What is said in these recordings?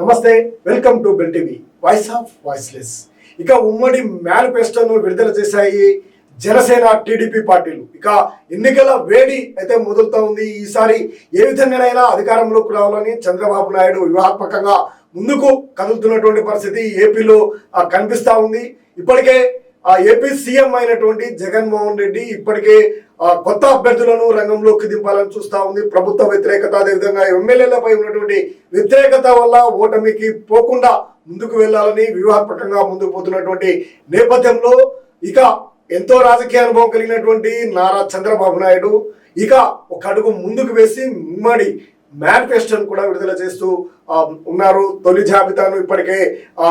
నమస్తే welcome to bell TV. Voice of voiceless. ఇక ఉమ్మడి మేనిఫెస్టోను విడుదల చేశాయి జనసేన టీడీపీ పార్టీలు. ఇక ఎన్నికల వేడి అయితే మొదలుతా ఉంది. ఈసారి ఏ విధంగానైనా అధికారంలోకి రావాలని చంద్రబాబు నాయుడు వ్యూహాత్మకంగా ముందుకు కదులుతున్నటువంటి పరిస్థితి ఏపీలో కనిపిస్తూ ఉంది. ఇప్పటికే ఆ ఏపీ సీఎం అయినటువంటి జగన్మోహన్ రెడ్డి ఇప్పటికే కొత్త అభ్యర్థులను రంగంలోకి దింపాలని చూస్తా ఉంది. ప్రభుత్వ వ్యతిరేకత అదేవిధంగా ఎమ్మెల్యేలపై ఉన్నటువంటి వ్యతిరేకత వల్ల ఓటమికి పోకుండా ముందుకు వెళ్ళాలని వ్యూహాత్మకంగా ముందుకు పోతున్నటువంటి నేపథ్యంలో ఇక ఎంతో రాజకీయ అనుభవం కలిగినటువంటి నారా చంద్రబాబు నాయుడు ఇక ఒక అడుగు ముందుకు వేసి ఉమ్మడి మేనిఫెస్టోను కూడా విడుదల చేస్తూ ఉన్నారు. తొలి జాబితాను ఇప్పటికే ఆ,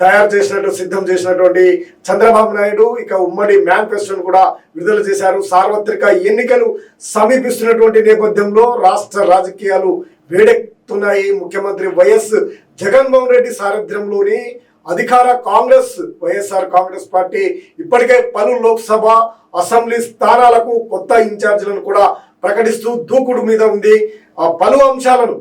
తయారు చేసినట్టు సిద్ధం చేసినటువంటి చంద్రబాబు నాయుడు ఇక ఉమ్మడి మేనిఫెస్టోను కూడా విడుదల చేశారు. సార్వత్రిక ఎన్నికలు సమీపిస్తున్నటువంటి నేపథ్యంలో రాష్ట్ర రాజకీయాలు వేడెక్కుతున్నాయి. ముఖ్యమంత్రి వైఎస్ జగన్మోహన్ రెడ్డి సారథ్యంలోని అధికార కాంగ్రెస్ వైఎస్ఆర్ కాంగ్రెస్ పార్టీ ఇప్పటికే పలు లోక్సభ అసెంబ్లీ స్థానాలకు కొత్త ఇన్ఛార్జీలను కూడా ప్రకటిస్తూ దూకుడు మీద ఉంది. ఆ పలు అంశాలను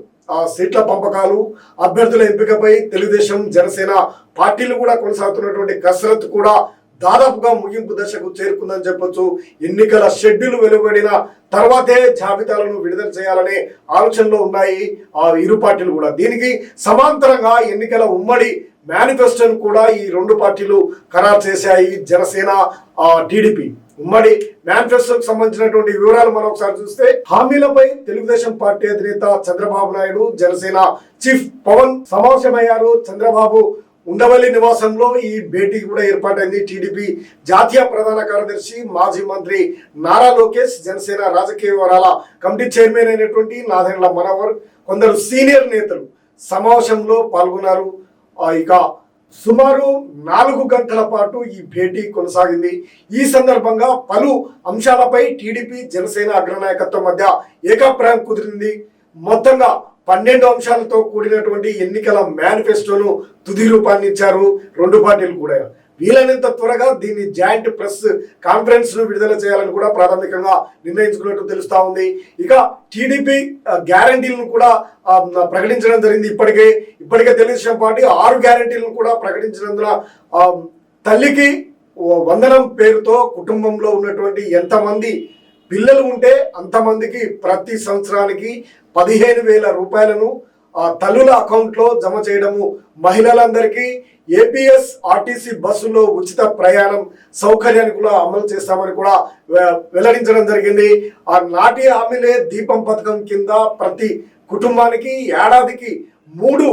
సీట్ల పంపకాలు అభ్యర్థుల ఎంపికపై తెలుగుదేశం జనసేన పార్టీలు కూడా కొనసాగుతున్నటువంటి కసరత్తు కూడా దాదాపుగా ముగింపు దశకు చేరుకుందని చెప్పొచ్చు. ఎన్నికల షెడ్యూల్ వెలువడిన తర్వాతే జాబితాలను విడుదల చేయాలనే ఆలోచనలో ఉన్నాయి ఆ ఇరు పార్టీలు కూడా. దీనికి సమాంతరంగా ఎన్నికల ఉమ్మడి మేనిఫెస్టోను కూడా ఈ రెండు పార్టీలు ఖరారు చేశాయి. జనసేన టీడీపీ. ఉమ్మడి మేనిఫెస్టోకి సంబంధించినటువంటి వివరాలు మనం ఒకసారి చూస్తే హామీలపై తెలుగుదేశం పార్టీ అధినేత చంద్రబాబు నాయుడు జనసేన చీఫ్ పవన్ సమావేశమయ్యారు. చంద్రబాబు ఉండవల్లి నివాసంలో ఈ భేటీ కూడా ఏర్పాటైంది. టీడీపీ జాతీయ ప్రధాన కార్యదర్శి మాజీ మంత్రి నారా లోకేష్ జనసేన రాజకీయ వివరాల కమిటీ చైర్మన్ అయినటువంటి నాదెండ్ల మనోహర్ కొందరు సీనియర్ నేతలు సమావేశంలో పాల్గొన్నారు. ఇక సుమారు నాలుగు గంటల పాటు ఈ భేటీ కొనసాగింది. ఈ సందర్భంగా పలు అంశాలపై టీడీపీ జనసేన అగ్రనాయకత్వం మధ్య ఏకాభిప్రాయం కుదిరింది. మొత్తంగా పన్నెండు అంశాలతో కూడినటువంటి ఎన్నికల మేనిఫెస్టోను తుది రూపాన్ని ఇచ్చారు. రెండు పార్టీలు కూడా. వీలైనంత త్వరగా దీన్ని జాయింట్ ప్రెస్ కాన్ఫరెన్స్ను విడుదల చేయాలని కూడా ప్రాథమికంగా నిర్ణయించుకున్నట్టు తెలుస్తా ఉంది. ఇక టీడీపీ గ్యారంటీలను కూడా ప్రకటించడం జరిగింది ఇప్పటికే. ఇప్పటికే తెలుగుదేశం పార్టీ ఆరు గ్యారంటీలను కూడా ప్రకటించినందున తల్లికి వందనం పేరుతో కుటుంబంలో ఉన్నటువంటి ఎంతమంది పిల్లలు ఉంటే అంతమందికి ప్రతి సంవత్సరానికి పదిహేను వేల రూపాయలను తల్లుల అకౌంట్లో జమ చేయడము మహిళలందరికీ ఏపీఎస్ ఆర్టీసీ బస్సులో ఉచిత ప్రయాణం సౌకర్యాన్ని కూడా అమలు చేస్తామని కూడా వె- వెల్లడించడం జరిగింది. ఆ నాటి హామీలే దీపం పథకం కింద ప్రతి కుటుంబానికి ఏడాదికి మూడు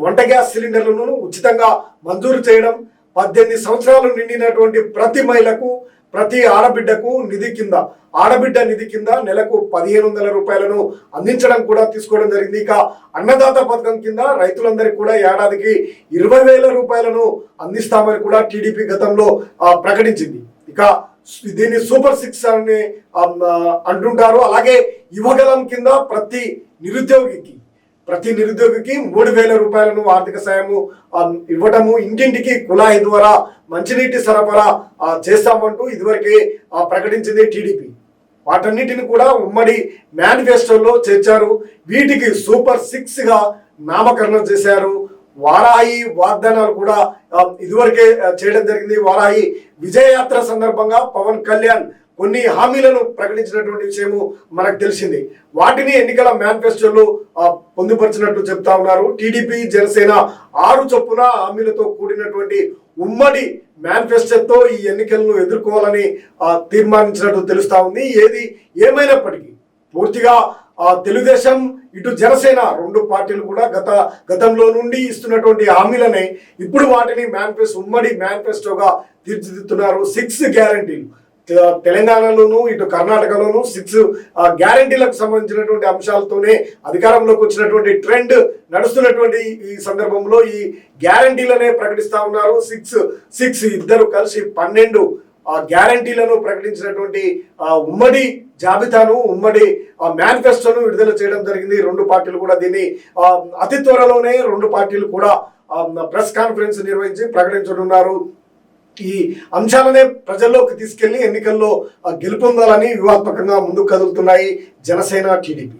వంట గ్యాస్ సిలిండర్లను ఉచితంగా మంజూరు చేయడం పద్దెనిమిది సంవత్సరాలు నిండినటువంటి ప్రతి మహిళకు ప్రతి ఆడబిడ్డకు నిధి కింద ఆడబిడ్డ నిధి కింద నెలకు పదిహేను వందల రూపాయలను అందించడం కూడా తీసుకోవడం జరిగింది. ఇక అన్నదాత పథకం కింద రైతులందరికీ కూడా ఏడాదికి ఇరవై వేల రూపాయలను అందిస్తామని కూడా టీడీపీ గతంలో ప్రకటించింది. ఇక దీన్ని సూపర్ సిక్స్ అని అంటుంటారు. అలాగే యువగలం కింద ప్రతి నిరుద్యోగికి ప్రతి నిరుద్యోగికి మూడు వేల రూపాయలను ఆర్థిక సాయము ఇవ్వటము ఇంటింటికి కుళాయి ద్వారా మంచినీటి సరఫరా చేస్తామంటూ ఇదివరకే ప్రకటించింది టీడీపీ. వాటన్నిటిని కూడా ఉమ్మడి మేనిఫెస్టోలో చేర్చారు. వీటికి సూపర్ సిక్స్గా నామకరణం చేశారు. వారాహి వాగ్దానాలు కూడా ఇదివరకే చేయడం జరిగింది. వారాహి విజయయాత్ర సందర్భంగా పవన్ కళ్యాణ్ కొన్ని హామీలను ప్రకటించినటువంటి విషయము మనకు తెలిసింది. వాటిని ఎన్నికల మేనిఫెస్టోలో పొందుపరిచినట్టు చెప్తా ఉన్నారు. టీడీపీ జనసేన ఆరు చొప్పున హామీలతో కూడినటువంటి ఉమ్మడి మేనిఫెస్టోతో ఈ ఎన్నికలను ఎదుర్కోవాలని తీర్మానించినట్టు తెలుస్తా ఉంది. ఏది ఏమైనప్పటికీ పూర్తిగా తెలుగుదేశం ఇటు జనసేన రెండు పార్టీలు కూడా గత గతంలో నుండి ఇస్తున్నటువంటి హామీలనే ఇప్పుడు వాటిని మేనిఫెస్టో ఉమ్మడి మేనిఫెస్టోగా తీర్చిదిద్దుతున్నారు. సిక్స్ గ్యారంటీలు. తెలంగాణలోను ఇటు కర్ణాటకలోను సిక్స్ గ్యారంటీలకు సంబంధించినటువంటి అంశాలతోనే అధికారంలోకి వచ్చినటువంటి ట్రెండ్ నడుస్తున్నటువంటి ఈ సందర్భంలో ఈ గ్యారంటీలనే ప్రకటిస్తా ఉన్నారు. సిక్స్ సిక్స్ ఇద్దరు కలిసి పన్నెండు ఆ గ్యారంటీలను ప్రకటించినటువంటి ఉమ్మడి జాబితాను ఉమ్మడి మేనిఫెస్టోను విడుదల చేయడం జరిగింది. రెండు పార్టీలు కూడా దీన్ని అతి త్వరలోనే రెండు పార్టీలు కూడా ప్రెస్ కాన్ఫరెన్స్ నిర్వహించి ప్రకటించనున్నారు. ఈ అంశాలనే ప్రజల్లోకి తీసుకెళ్ళి ఎన్నికల్లో ఆ, గెలుపొందాలని వ్యూహాత్మకంగా ముందుకు కదులుతున్నాయి జనసేన టీడీపీ.